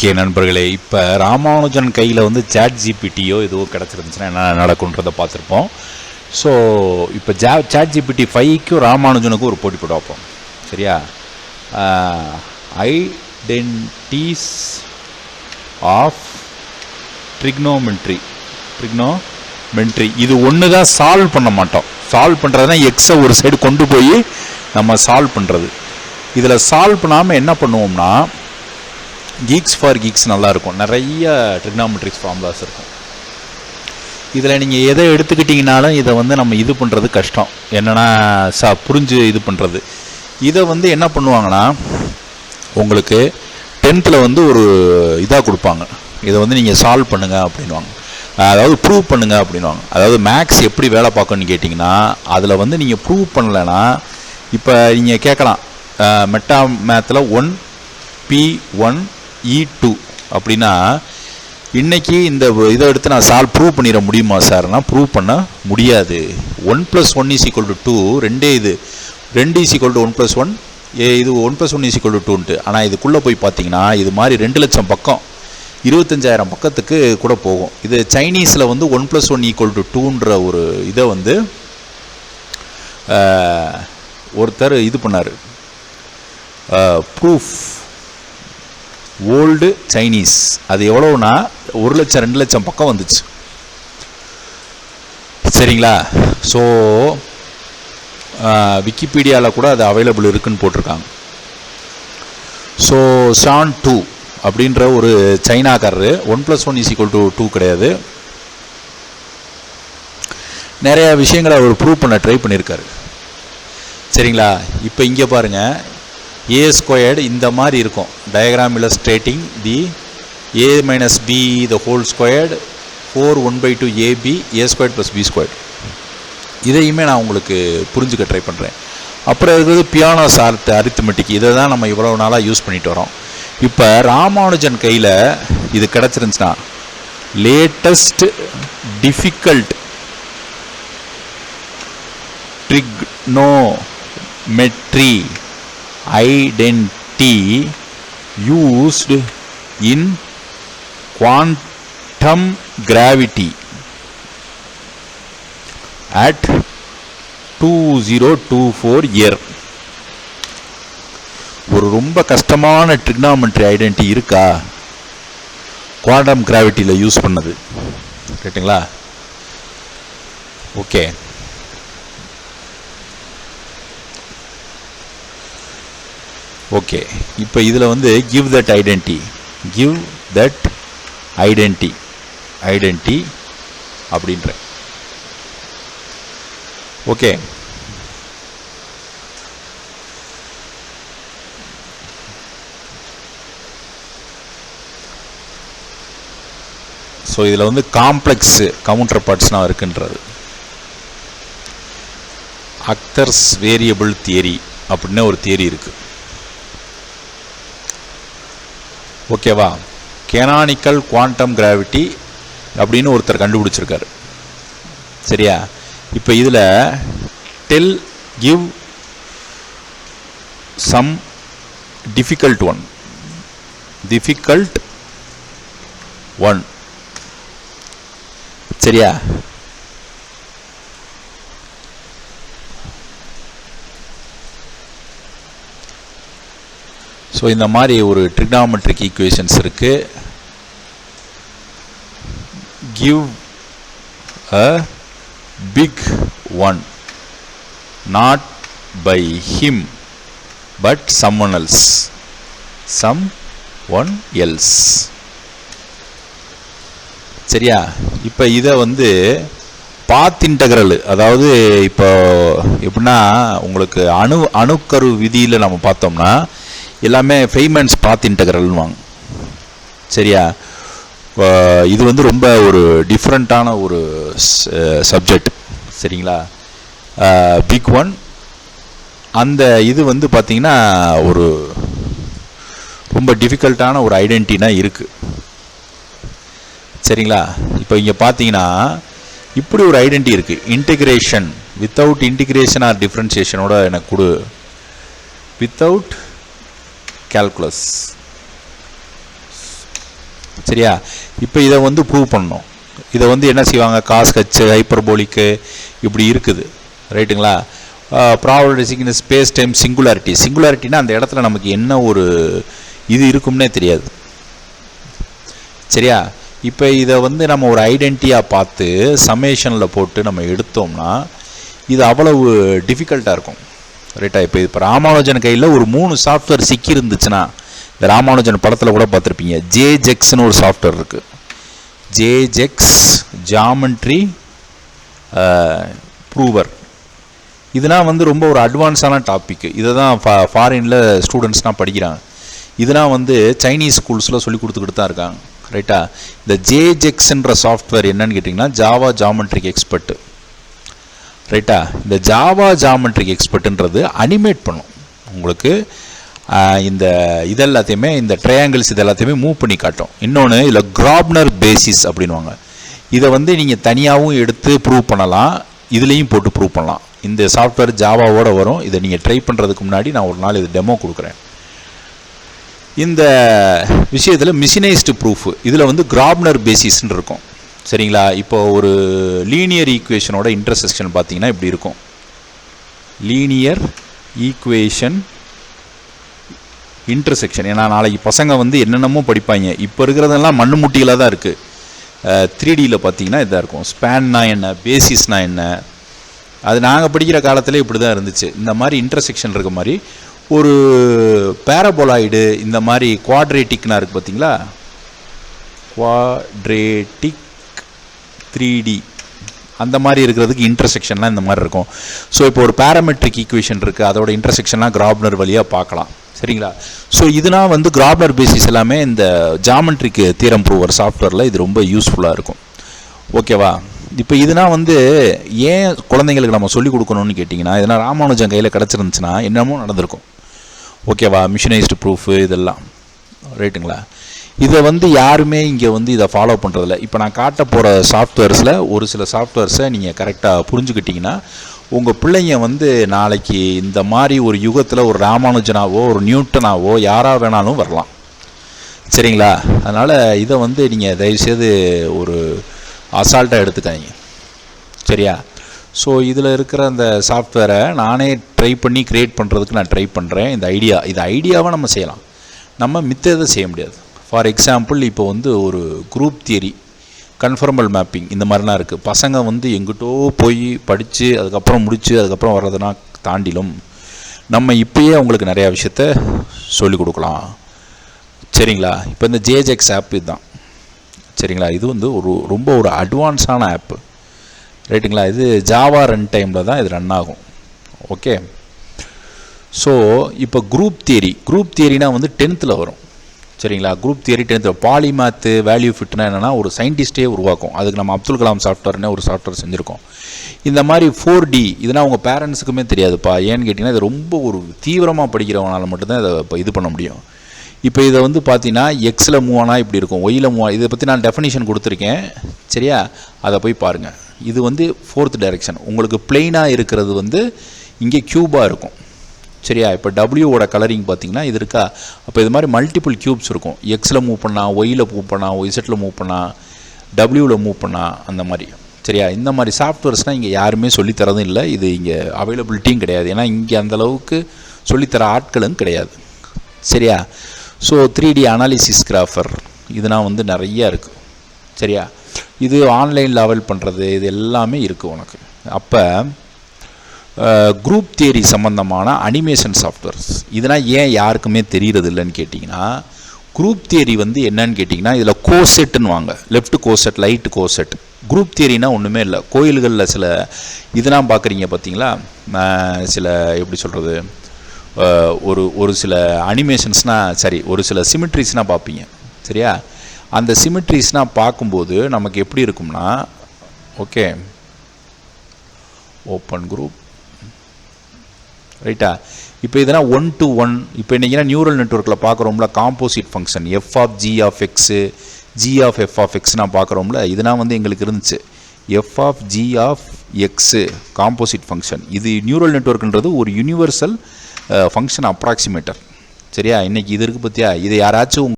Okay நண்பர்களே இப்போ ராமானுஜன் கையில் வந்து சேட் ஜிபிடியோ எதுவோ கிடச்சிருந்துச்சுன்னா என்ன நடக்குன்றதை பார்த்துருப்போம். ஸோ இப்போ ஜா சேட் ஜிபிடி ஃபைவ்க்கும் ராமானுஜனுக்கும் ஒரு போட்டி போட்டு வைப்போம் சரியா? ஐடென்டிஸ் ஆஃப் ட்ரிக்னோமெட்ரி ட்ரிக்னோமெட்ரி இது ஒன்று தான் சால்வ் பண்ண மாட்டோம். சால்வ் பண்ணுறதுனா எக்ஸை ஒரு சைடு கொண்டு போய் நம்ம சால்வ் பண்ணுறது இதில் சால்வ் பண்ணாமல் என்ன பண்ணுவோம்னா கீக்ஸ் ஃபார் கீக்ஸ் நல்லாயிருக்கும். நிறைய ட்ரிக்னாமெட்ரிக்ஸ் ஃபார்முலாஸ் இருக்கும். இதில் நீங்கள் எதை எடுத்துக்கிட்டிங்கனாலும் இதை வந்து நம்ம இது பண்ணுறது கஷ்டம். என்னென்னா சா புரிஞ்சு இது பண்ணுறது இதை வந்து என்ன பண்ணுவாங்கன்னா உங்களுக்கு டென்த்தில் வந்து ஒரு இதாக கொடுப்பாங்க. இதை வந்து நீங்கள் சால்வ் பண்ணுங்க அப்படின்வாங்க அதாவது ப்ரூவ் பண்ணுங்க அப்படின்வாங்க அதாவது மேக்ஸ் எப்படி வேலை பார்க்கணும்னு கேட்டிங்கன்னா அதில் வந்து நீங்கள் ப்ரூவ் பண்ணலைன்னா இப்போ நீங்கள் கேட்கலாம். Meta மேத்தில் one B one E E two அப்படின்னா இன்றைக்கி இந்த இதை எடுத்து நான் சால்வ் ப்ரூவ் பண்ணிட முடியுமா சார்னா ப்ரூவ் பண்ண முடியாது. One plus one is equal to two ரெண்டே இது. ரெண்டு is equal to one plus one ஏ இது one plus one is equal to டூன்ட்டு ஆனால் இதுக்குள்ளே போய் பார்த்தீங்கன்னா இது மாதிரி ரெண்டு லட்சம் பக்கம் இருபத்தஞ்சாயிரம் பக்கத்துக்கு கூட போகும். இது சைனீஸில் வந்து one plus one equal to டூன்ற ஒரு இதை வந்து ஒருத்தர் இது பண்ணார். Proof old Chinese. அது எவ்வளோனா ஒரு லட்சம் ரெண்டு லட்சம் பக்கம் வந்துச்சு. சரிங்களா? ஸோ விக்கிபீடியாவில் கூட அது அவைலபிள் இருக்குன்னு போட்டிருக்காங்க. ஸோ ஷான் டூ அப்படின்ற ஒரு சைனாக்காரரு one plus one is equal to two கிடையாது. நிறைய விஷயங்களை அவர் ப்ரூவ் பண்ண ட்ரை பண்ணியிருக்காரு. சரிங்களா? இப்போ இங்கே பாருங்கள் ஏ ஸ்கொயர்டு இந்த மாதிரி இருக்கும். Diagram illustrating the A minus B the whole squared four one by two AB A squared plus B squared இதையுமே நான் உங்களுக்கு புரிஞ்சுக்க ட்ரை பண்ணுறேன் அப்புறம் இருக்கிறது பியானோஸ் ஆர்ட் அரித்மெட்டிக் இதை தான் நம்ம இவ்வளோ நாளாக யூஸ் பண்ணிட்டு வரோம். இப்போ ராமானுஜன் கையில் இது கிடச்சிருந்துச்சுன்னா latest difficult trigonometry identity used in quantum gravity at 2024 year. ஒரு ரொம்ப கஷ்டமான ட்ரிக்னாமெட்ரி ஐடென்டி இருக்கா? குவாண்டம் கிராவிட்டியில் யூஸ் பண்ணது. ரைட்டுங்களா ஓகே ஓகே. இப்போ இதில் வந்து give that identity give that identity identity அப்படின்ற. ஓகே. ஸோ இதில் வந்து காம்ப்ளெக்ஸ் கவுண்டர் பார்ட்ஸ்லாம் இருக்குன்றது. அக்தர்ஸ் வேரியபிள் தியரி அப்படின்னு ஒரு தியரி இருக்குது ஓகேவா? கெனானிக்கல் குவாண்டம் கிராவிட்டி அப்படின்னு ஒருத்தர் கண்டுபிடிச்சிருக்காரு. சரியா? இப்போ இதில் tell give some difficult one difficult one சரியா? ஸோ இந்த மாதிரி ஒரு ட்ரிக்னாமெட்ரிக் ஈக்குவேஷன்ஸ் இருக்குது give a big one not by him but someone else someone else சரியா? இப்போ இதை வந்து பாத் இன்டகரல் அதாவது இப்போ எப்படின்னா உங்களுக்கு அணு அணுக்கரு விதியில் நம்ம பார்த்தோம்னா எல்லாமே ஃபெய்மன்ஸ் பாத் இன்டகரல்வாங்க சரியா? இது வந்து ரொம்ப ஒரு டிஃப்ரெண்ட்டான ஒரு சப்ஜெக்ட் சரிங்களா? பிக் ஒன் அந்த இது வந்து பார்த்திங்கன்னா ஒரு ரொம்ப டிஃபிகல்ட்டான ஒரு ஐடென்டினா இருக்குது சரிங்களா? இப்போ இங்கே பார்த்தீங்கன்னா இப்படி ஒரு ஐடென்டி இருக்குது இன்டிகிரேஷன் வித்தவுட் இன்டிகிரேஷன் ஆர் டிஃப்ரென்சியேஷனோட எனக்கு கொடு. வித்தவுட் கேல்குலஸ் சரியா? இப்போ இதை வந்து ப்ரூவ் பண்ணோம் இதை வந்து என்ன செய்வாங்க? காஸ் கச்சு ஹைப்பர்போலிக்கு இப்படி இருக்குது. ரைட்டுங்களா ப்ராபபிலிட்டிங் இன் ஸ்பேஸ் டைம் சிங்குலாரிட்டி சிங்குலாரிட்டினா அந்த இடத்துல நமக்கு என்ன ஒரு இது இருக்கும்னே தெரியாது. சரியா? இப்போ இதை வந்து நம்ம ஒரு ஐடென்டிட்டியாக பார்த்து சமேஷனில் போட்டு நம்ம எடுத்தோம்னா இது அவ்வளவு டிஃபிகல்ட்டாக இருக்கும். ரைட்டா இப்போ இப்போ ராமானுஜன் கையில் ஒரு மூணு சாஃப்ட்வேர் சிக்கி இருந்துச்சுன்னா இந்த ராமானுஜன் படத்தில் கூட பார்த்துருப்பீங்க. ஜேஜெக்ஸ்னு ஒரு சாஃப்ட்வேர் இருக்குது ஜேஜெக்ஸ் ஜாமெண்ட்ரி ப்ரூவர் இதுனா வந்து ரொம்ப ஒரு அட்வான்ஸான டாபிக் இதை தான் ஃபா ஃபாரினில் ஸ்டூடெண்ட்ஸ்லாம் படிக்கிறாங்க. இதெல்லாம் வந்து சைனீஸ் ஸ்கூல்ஸில் சொல்லி கொடுத்துக்கிட்டு தான் இருக்காங்க. ரைட்டா இந்த ஜேஜெக்ஸ்ன்ற சாஃப்ட்வேர் என்னன்னு கேட்டிங்கன்னா ஜாவா ஜாமெண்ட்ரிக் எக்ஸ்பர்ட்டு ரைட்டா? இந்த ஜாவா ஜாமெட்ரிக் எக்ஸ்பர்ட்டுன்றது அனிமேட் பண்ணும். உங்களுக்கு இந்த இதெல்லாத்தையுமே இந்த ட்ரையாங்கிள்ஸ் இது எல்லாத்தையுமே மூவ் பண்ணி காட்டும். இன்னொன்று இதில் கிராப்னர் பேசிஸ் அப்படின்வாங்க இதை வந்து நீங்கள் தனியாகவும் எடுத்து ப்ரூவ் பண்ணலாம். இதுலேயும் போட்டு ப்ரூவ் பண்ணலாம். இந்த சாஃப்ட்வேர் ஜாவாவோட வரும். இதை நீங்கள் ட்ரை பண்ணுறதுக்கு முன்னாடி நான் ஒரு நாள் இது டெமோ கொடுக்குறேன். இந்த விஷயத்தில் மிஷினைஸ்டு ப்ரூஃப் இதில் வந்து கிராப்னர் பேசிஸ்ன்னு இருக்கும். சரிங்களா? இப்போ ஒரு லீனியர் ஈக்குவேஷனோட இன்டர்செக்ஷன் பார்த்தீங்கன்னா இப்படி இருக்கும். லீனியர் ஈக்குவேஷன் இன்டர்செக்ஷன் ஏன்னா நாளைக்கு பசங்க வந்து என்னென்னமோ படிப்பாங்க. இப்போ இருக்கிறதெல்லாம் மண்ணு முட்டிகளாக தான் இருக்குது த்ரீ டியில் பார்த்தீங்கன்னா இதாக இருக்கும். ஸ்பேன்னா என்ன? பேசிஸ்னா என்ன? அது நாங்கள் படிக்கிற காலத்தில் இப்படி தான் இருந்துச்சு. இந்த மாதிரி இன்டர்செக்ஷன் இருக்க மாதிரி ஒரு பேரபோலாய்டு இந்த மாதிரி குவாட்ரேட்டிக்னா இருக்குது பார்த்தீங்களா? குவாட்ரேட்டிக் த்ரீ டி அந்த மாதிரி இருக்கிறதுக்கு இன்டர்செக்ஷன்லாம் இந்த மாதிரி இருக்கும். ஸோ இப்போ ஒரு பேராமெட்ரிக் ஈக்குவேஷன் இருக்குது அதோட இன்டர்செக்ஷன்லாம் கிராப்னர் வழியாக பார்க்கலாம். சரிங்களா? ஸோ இதுனா வந்து கிராப்னர் பேசிஸ் எல்லாமே இந்த ஜாமெட்ரிக் தீரம் ப்ரூவர் சாஃப்ட்வேரில் இது ரொம்ப யூஸ்ஃபுல்லாக இருக்கும். ஓகேவா இப்போ இதுனா வந்து ஏன் குழந்தைங்களுக்கு நம்ம சொல்லிக் கொடுக்கணும்னு கேட்டிங்கன்னா இதனால் ராமானுஜன் கையில் கிடச்சிருந்துச்சுன்னா என்னமோ நடந்திருக்கும். ஓகேவா மிஷினைஸ்டு ப்ரூஃபு இதெல்லாம். ரைட்டுங்களா இதை வந்து யாருமே இங்கே வந்து இதை ஃபாலோ பண்ணுறதில்ல இப்போ நான் காட்ட போகிற சாஃப்ட்வேர்ஸில் ஒரு சில சாஃப்ட்வேர்ஸை நீங்கள் கரெக்டாக புரிஞ்சுக்கிட்டிங்கன்னா உங்கள் பிள்ளைங்க வந்து நாளைக்கு இந்த மாதிரி ஒரு யுகத்தில் ஒரு ராமானுஜனாவோ ஒரு நியூட்டனாவோ யாராக வேணாலும் வரலாம். சரிங்களா? அதனால் இதை வந்து நீங்கள் தயவுசெய்து ஒரு அசால்ட்டாக எடுத்துக்காதீங்க. சரியா? ஸோ இதில் இருக்கிற அந்த சாஃப்ட்வேரை நானே ட்ரை பண்ணி க்ரியேட் பண்ணுறதுக்கு நான் ட்ரை பண்ணுறேன் இந்த ஐடியா இது ஐடியாவை நம்ம செய்யலாம். நம்ம மித்த எதை செய்ய முடியாது. ஃபார் எக்ஸாம்பிள் இப்போ வந்து ஒரு குரூப் தியரி கன்ஃபர்மல் மேப்பிங் இந்த மாதிரிலாம் இருக்குது பசங்க வந்து எங்கிட்டோ போய் படித்து அதுக்கப்புறம் முடித்து அதுக்கப்புறம் வர்றதுனா தாண்டிலும் நம்ம இப்பயே அவங்களுக்கு நிறையா விஷயத்த சொல்லிக் கொடுக்கலாம். சரிங்களா? இப்போ இந்த ஜேஜெக்ஸ் ஆப் இதுதான். சரிங்களா? இது வந்து ஒரு ரொம்ப ஒரு அட்வான்ஸான ஆப்பு ரைட்டுங்களா? இது ஜாவா ரன் டைமில் தான் இது ரன் ஆகும். ஓகே ஸோ இப்போ குரூப் தியரி குரூப் தியரினா வந்து டென்த்தில் வரும். சரிங்களா? குரூப் தியரி டென்த்தில் பாலிமேத்து வேல்யூ ஃபிட்னா என்னென்னா ஒரு சயின்டிஸ்டே உருவாக்கும். அதுக்கு நம்ம அப்துல் கலாம் சாஃப்ட்வேர்னே ஒரு சாஃப்ட்வேர் செஞ்சுருக்கோம். இந்த மாதிரி ஃபோர் டி இதெல்லாம் உங்கள் பேரண்ட்ஸுக்குமே தெரியாதுப்பா. ஏன்னு கேட்டிங்கன்னா இது ரொம்ப ஒரு தீவிரமாக படிக்கிறவனால மட்டும்தான் இதை இப்போ இது பண்ண முடியும். இப்போ இதை வந்து பார்த்தீங்கன்னா எக்ஸில் மூவ் ஆனால் இப்படி இருக்கும். ஒயில் மூவ் இதை பற்றி நான் டெஃபினிஷன் கொடுத்துருக்கேன். சரியா? அதை போய் பாருங்கள் இது வந்து ஃபோர்த் டைரெக்ஷன் உங்களுக்கு பிளெயினாக இருக்கிறது வந்து இங்கே க்யூபாக இருக்கும். சரியா? இப்போ டபிள்யூவோட கலரிங் பார்த்தீங்கன்னா இது இருக்கா? அப்போ இது மாதிரி மல்டிபிள் க்யூப்ஸ் இருக்கும். எக்ஸில் மூவ் பண்ணா ஒயில் மூவ் பண்ணா ஒய்செட்டில் மூவ் பண்ணா டபிள்யூவில் மூவ் பண்ணா அந்த மாதிரி. சரியா? இந்த மாதிரி சாஃப்ட்வேர்ஸ்னால் இங்கே யாருமே சொல்லித்தரதும் இல்லை. இது இங்கே அவைலபிலிட்டியும் கிடையாது. ஏன்னா இங்கே அந்தளவுக்கு சொல்லித்தர ஆட்களும் கிடையாது. சரியா? So three D analysis grapher இதெல்லாம் வந்து நிறையா இருக்குது சரியா? இது ஆன்லைனில் அவைல் பண்ணுறது இது எல்லாமே இருக்குது உனக்கு. அப்போ குரூப் தியரி சம்மந்தமான அனிமேஷன் சாஃப்ட்வேர்ஸ் இதெல்லாம் ஏன் யாருக்குமே தெரிகிறது இல்லைன்னு கேட்டிங்கன்னா குரூப் தியரி வந்து என்னன்னு கேட்டிங்கன்னா இதில் கோசெட்டுன்னு வாங்க. Left coset right coset group தியரினா ஒன்றுமே இல்லை. கோயில்களில் சில இதெல்லாம் பார்க்குறீங்க பார்த்தீங்களா? சில எப்படி சொல்கிறது ஒரு ஒரு சில அனிமேஷன்ஸ்னால் சரி ஒரு சில சிமிட்ரிஸ்னால் பார்ப்பீங்க. சரியா? அந்த சிமிட்ரிஸ்னால் பார்க்கும்போது நமக்கு எப்படி இருக்கும்னா ஓகே ஓப்பன் குரூப் ரைட்டா இப்போ இதெல்லாம் ஒன் டு ஒன் இப்போ இன்றைக்கினா நியூரல் நெட்ஒர்க்கில் பார்க்குறோம்ல composite function F of G of X G of F of எக்ஸ்னா பார்க்குறோம்ல இதெல்லாம் வந்து எங்களுக்கு இருந்துச்சு. F of G of X composite function இது நியூரல் நெட்ஒர்க்குன்றது ஒரு யூனிவர்சல் ஃபங்க்ஷன் அப்ராக்சிமேட்டர் சரியா? இன்றைக்கி இது இருக்குது பற்றியா இதை யாராச்சும்